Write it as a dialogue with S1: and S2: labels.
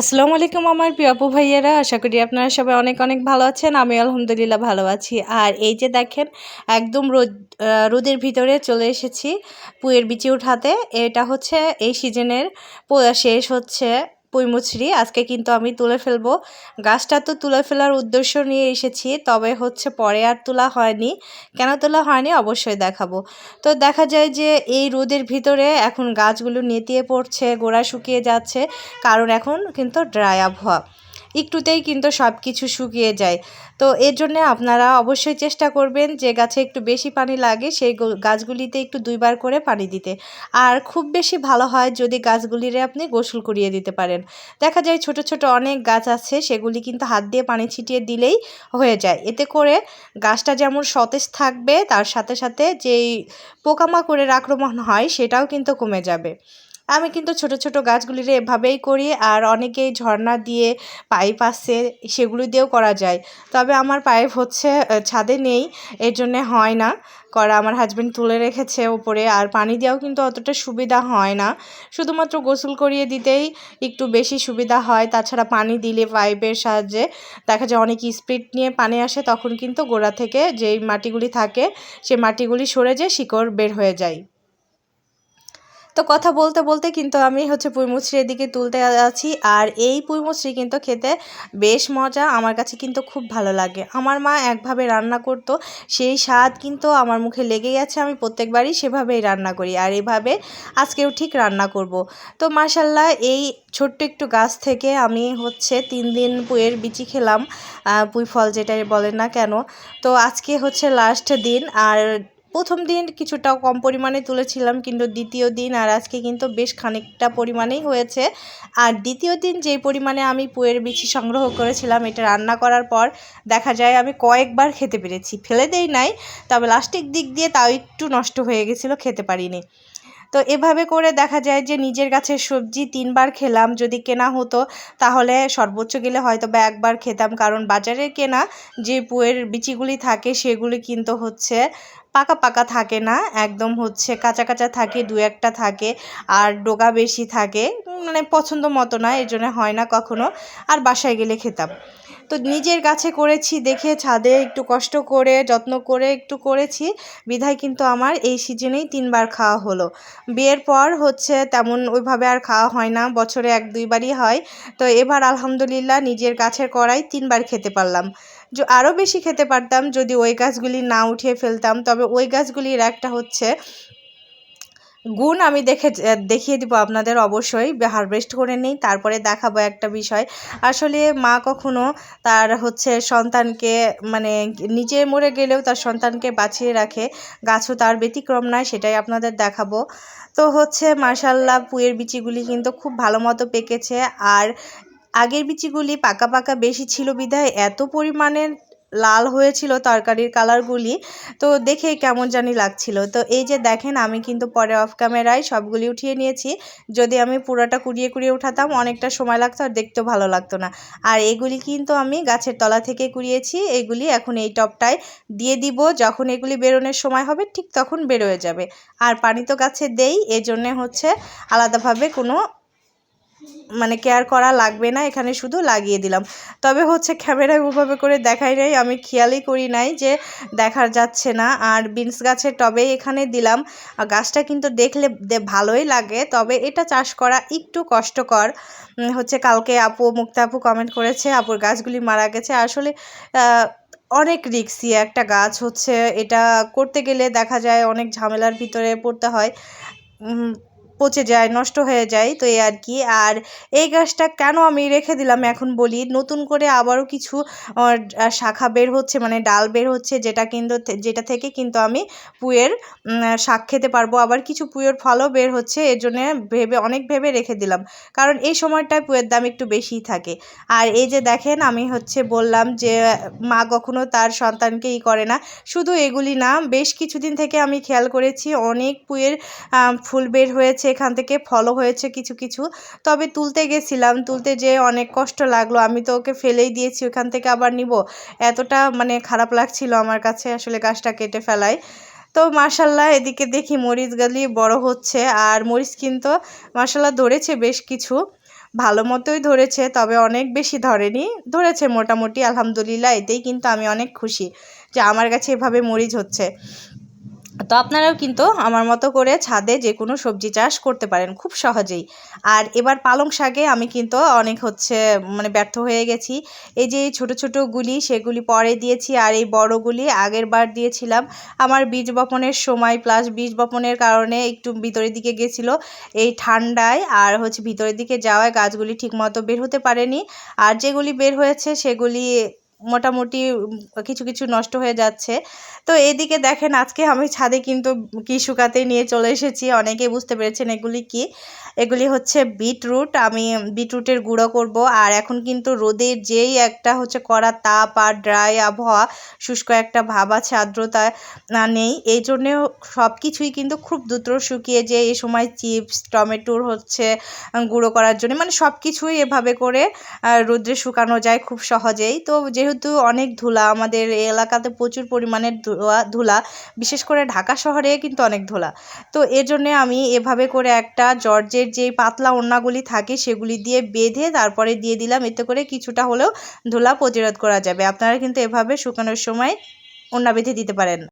S1: আসসালামু আলাইকুম আমার প্রিয় আপু ভাইয়েরা, আশা করি আপনারা সবাই অনেক অনেক ভালো আছেন আমি আলহামদুলিল্লাহ ভালো আছি। আর এই যে দেখেন, একদম রোদ রোদের ভিতরে চলে এসেছি পুয়ের বিচি উঠাতে। এটা হচ্ছে এই সিজনের শেষ হচ্ছে পুঁইমুচড়ি আজকে কিন্তু আমি তুলে ফেলব। গাছটা তো তুলে ফেলার উদ্দেশ্য নিয়ে এসেছি, তবে হচ্ছে পরে আর তোলা হয়নি। কেন তোলা হয়নি অবশ্যই দেখাবো। তো দেখা যায় যে এই রোদের ভিতরে এখন গাছগুলো নেতিয়ে পড়ছে, গোড়া শুকিয়ে যাচ্ছে, কারণ এখন কিন্তু ড্রাই আবহাওয়া। একটুতেই কিন্তু সব কিছু শুকিয়ে যায়। তো এর জন্য আপনারা অবশ্যই চেষ্টা করবেন যে গাছে একটু বেশি পানি লাগে, সেই গাছগুলিতে একটু দুইবার করে পানি দিতে। আর খুব বেশি ভালো হয় যদি গাছগুলিরে আপনি গোসল করিয়ে দিতে পারেন। দেখা যায় ছোট ছোট অনেক গাছ আছে, সেগুলি কিন্তু হাত দিয়ে পানি ছিটিয়ে দিলেই হয়ে যায়। এতে করে গাছটা যেমন সতেজ থাকবে, তার সাথে সাথে যেই পোকামাকড়ের আক্রমণ হয়, সেটাও কিন্তু কমে যাবে। আমি কিন্তু ছোট ছোট গাছগুলির এভাবেই করি আর অনেকেই ঝর্ণা দিয়ে পাইপ আছে সেগুলি দিয়েও করা যায়। তবে আমার পাইপ হচ্ছে ছাদে নেই, এর জন্যে হয় না। করা আমার হাজব্যান্ড তুলে রেখেছে ওপরে আর পানি দেওয়াও কিন্তু অতটা সুবিধা হয় না। শুধুমাত্র গোসল করিয়ে দিতেই একটু বেশি সুবিধা হয়। তাছাড়া পানি দিলে পাইপের সাহায্যে দেখা যায় অনেক স্পিড নিয়ে পানি আসে, তখন কিন্তু গোড়া থেকে যেই মাটিগুলি থাকে, সেই মাটিগুলি সরে যেয়ে শিকড় বের হয়ে যায়। তো কথা বলতে বলতে কিন্তু আমি হচ্ছে পুঁইমুচড়ি এদিকে তুলতে আছি। আর এই পুঁইমুচড়ি কিন্তু খেতে বেশ মজা, আমার কাছে কিন্তু খুব ভালো লাগে। আমার মা একভাবে রান্না করতো, সেই স্বাদ কিন্তু আমার মুখে লেগেই আছে, আমি প্রত্যেকবারই সেভাবেই রান্না করি। আর এভাবে আজকেও ঠিক রান্না করব। তো মাশাল্লাহ এই ছোট্ট একটু গাছ থেকে আমি হচ্ছে তিন দিন পুঁয়ের বিচি খেলাম পুঁই ফল যেটাই বলেন না কেন। তো আজকে হচ্ছে লাস্ট দিন, আর প্রথম দিন কিছুটা কম পরিমাণে তুলেছিলাম কিন্তু দ্বিতীয় দিন আর আজকে কিন্তু বেশ খানিকটা পরিমাণেই হয়েছে। আর দ্বিতীয় দিন যেই পরিমাণে আমি পুয়ের বিচি সংগ্রহ করেছিলাম, এটা রান্না করার পর দেখা যায় আমি কয়েকবার খেতে পেরেছি। ফেলে দেই নাই, তবে লাস্টিক দিক দিয়ে তাও একটু নষ্ট হয়ে গেছিল, খেতে পারিনি। তো এভাবে করে দেখা যায় যে নিজের গাছের সবজি তিনবার খেলাম, যদি কেনা হতো তাহলে সর্বোচ্চ গেলে হয়তো বা একবার খেতাম। কারণ বাজারে কেনা যে পুয়ের বিচিগুলি থাকে সেগুলি কিন্তু হচ্ছে পাকা পাকা থাকে না, একদম হচ্ছে কাঁচা কাঁচা থাকে, দু একটা থাকে আর ডোগা বেশি থাকে মানে পছন্দ মতো না, এর জন্য হয় না কখনো। আর বাসায় গেলে খেতাম। তো নিজের গাছে করেছি দেখে ছাদে একটু কষ্ট করে, যত্ন করে একটু করেছি। বিধায় কিন্তু আমার এই সিজনেই তিনবার খাওয়া হলো। বিয়ের পর হচ্ছে তেমন ওইভাবে আর খাওয়া হয় না, বছরে এক দুইবারই হয়। তো এবার আলহামদুলিল্লাহ নিজের গাছের করাই তিনবার খেতে পারলাম। আরও বেশি খেতে পারতাম যদি ওই গাছগুলি না উঠিয়ে ফেলতাম। তবে ওই গাছগুলির একটা হচ্ছে গুণ আমি দেখে দেখিয়ে দিব আপনাদের অবশ্যই। হারভেস্ট করে নিই, তারপরে দেখাবো একটা বিষয়। আসলে মা কখনো তার হচ্ছে সন্তানকে মানে নিজে মরে গেলেও তার সন্তানকে বাঁচিয়ে রাখে। গাছও তার ব্যতিক্রম নয়, সেটাই আপনাদের দেখাবো। তো হচ্ছে মার্শাল্লাহ পুয়ের বিচিগুলি কিন্তু খুব ভালো মতো পেকেছে। আর আগের বিচিগুলি পাকা পাকা বেশি ছিল বিধায় এত পরিমাণে লাল হয়েছিল তরকারির কালারগুলি। তো দেখে কেমন জানি লাগছিল। তো এই যে দেখেন, আমি কিন্তু পরে অফ ক্যামেরায় সবগুলি উঠিয়ে নিয়েছি। যদি আমি পুরোটা কুড়িয়ে কুড়িয়ে উঠাতাম, অনেকটা সময় লাগতো আর দেখতেও ভালো লাগতো না। আর এগুলি কিন্তু আমি গাছের তলা থেকে কুড়িয়েছি। এগুলি এখন এই টপটায় দিয়ে দিব। যখন এগুলি বেরোনোর সময় হবে, ঠিক তখন বেরোয় যাবে। আর পানি তো গাছে দেই, এজন্যে হচ্ছে আলাদাভাবে কোনো মানে কেয়ার করা লাগবে না, এখানে শুধু লাগিয়ে দিলাম। তবে হচ্ছে ক্যামেরায় ওভাবে করে দেখাই নাই, আমি খেয়ালই করি নাই যে দেখা যাচ্ছে না। আর বিনস গাছের টবে এখানে দিলাম। গাছটা কিন্তু দেখলে ভালোই লাগে, তবে এটা চাষ করা একটু কষ্টকর। হচ্ছে কালকে আপু মুক্তা আপু কমেন্ট করেছে, আপুর গাছগুলি মারা গেছে। আসলে অনেক রিক্সি একটা গাছ হচ্ছে। এটা করতে গেলে দেখা যায় অনেক ঝামেলার ভিতরে পড়তে হয়। পচে যায়, নষ্ট হয়ে যায়, তো এই আর কি। আর এই গাছটা কেন আমি রেখে দিলাম এখন বলি, নতুন করে আবারও কিছু শাখা বের হচ্ছে মানে ডাল বের হচ্ছে, যেটা কিন্তু যেটা থেকে কিন্তু আমি পুয়ের শাক খেতে পারব। আবার কিছু পুয়ের ফলও বের হচ্ছে, এর জন্য ভেবে, অনেক ভেবে রেখে দিলাম। কারণ এই সময়টায় পুয়ের দাম একটু বেশিই থাকে। আর এই যে দেখেন, আমি হচ্ছে বললাম যে, মা কখনো তার সন্তানকে ই করে না। শুধু এগুলি না, বেশ কিছুদিন থেকে আমি খেয়াল করেছি, অনেক পুয়ের ফুল বের হয়েছে। এখান থেকে ফলো হয়েছে কিছু কিছু। তবে তুলতে গেছিলাম, তুলতে যেয়ে অনেক কষ্ট লাগল। আমি তো ওকে ফেলেই দিয়েছি, ওখান থেকে আবার নিব। এতটা মানে খারাপ লাগছিল আমার কাছে আসলে গাছটা কেটে ফেলায় তো মার্শাল্লাহ এদিকে দেখি মরিচ গালি বড় হচ্ছে। আর মরিচ কিন্তু মাশাল্লাহ ধরেছে বেশ কিছু। ভালো মতোই ধরেছে, তবে অনেক বেশি ধরেনি। ধরেছে মোটামুটি, আলহামদুলিল্লাহ, এতেই কিন্তু আমি অনেক খুশি যে আমার কাছে এভাবে মরিচ হচ্ছে। তো আপনারাও কিন্তু আমার মতো করে ছাদে যে কোনো সবজি চাষ করতে পারেন খুব সহজেই। আর এবার পালং শাকে আমি কিন্তু অনেক হচ্ছে মানে ব্যর্থ হয়ে গেছি। এই যে ছোট ছোট গুলি সেগুলি পরে দিয়েছি আর এই বড়গুলি আগের বার দিয়েছিলাম। আমার বীজ বপনের সময় প্লাস বীজ বপনের কারণে একটু ভিতরের দিকে গেছিল। এই ঠান্ডায় আর হচ্ছে ভিতরের দিকে যাওয়ায় গাছগুলি ঠিকমতো বের হতে পারেনি। আর যেগুলি বের হয়েছে সেগুলি মোটামুটি কিছু কিছু নষ্ট হয়ে যাচ্ছে। তো এদিকে দেখেন, আজকে আমি ছাদে কিন্তু কি শুকাতে নিয়ে চলে এসেছি, অনেকেই বুঝতে পেরেছেন এগুলি কি। এগুলি হচ্ছে বিটরুট, আমি বিটরুটের গুঁড়ো করব। আর এখন কিন্তু রোদের যেই একটা হচ্ছে কড়া তাপ আর ড্রাই আবহাওয়া, শুষ্ক একটা ভাব আছে, আর্দ্রতা নেই। এই জন্যে সব কিছুই কিন্তু খুব দ্রুত শুকিয়ে যে এই সময় চিপস টমেটোর হচ্ছে গুঁড়ো করার জন্য মানে সব কিছুই এভাবে করে রোদ্রে শুকানো যায় খুব সহজেই। তো যেহেতু অনেক ধুলা, আমাদের এই এলাকাতে প্রচুর পরিমাণে ধোয়া, ধুলা, বিশেষ করে ঢাকা শহরে কিন্তু অনেক ধুলা। তো এর জন্যে আমি এভাবে করে একটা জর্জের যে পাতলা ওড়নাগুলি থাকে সেগুলি দিয়ে বেঁধে তারপরে দিয়ে দিলাম। এতে করে কিছুটা হলেও ধুলা প্রতিরোধ করা যাবে। আপনারা কিন্তু এভাবে শুকানোর সময় ওড়না বেঁধে দিতে পারেন।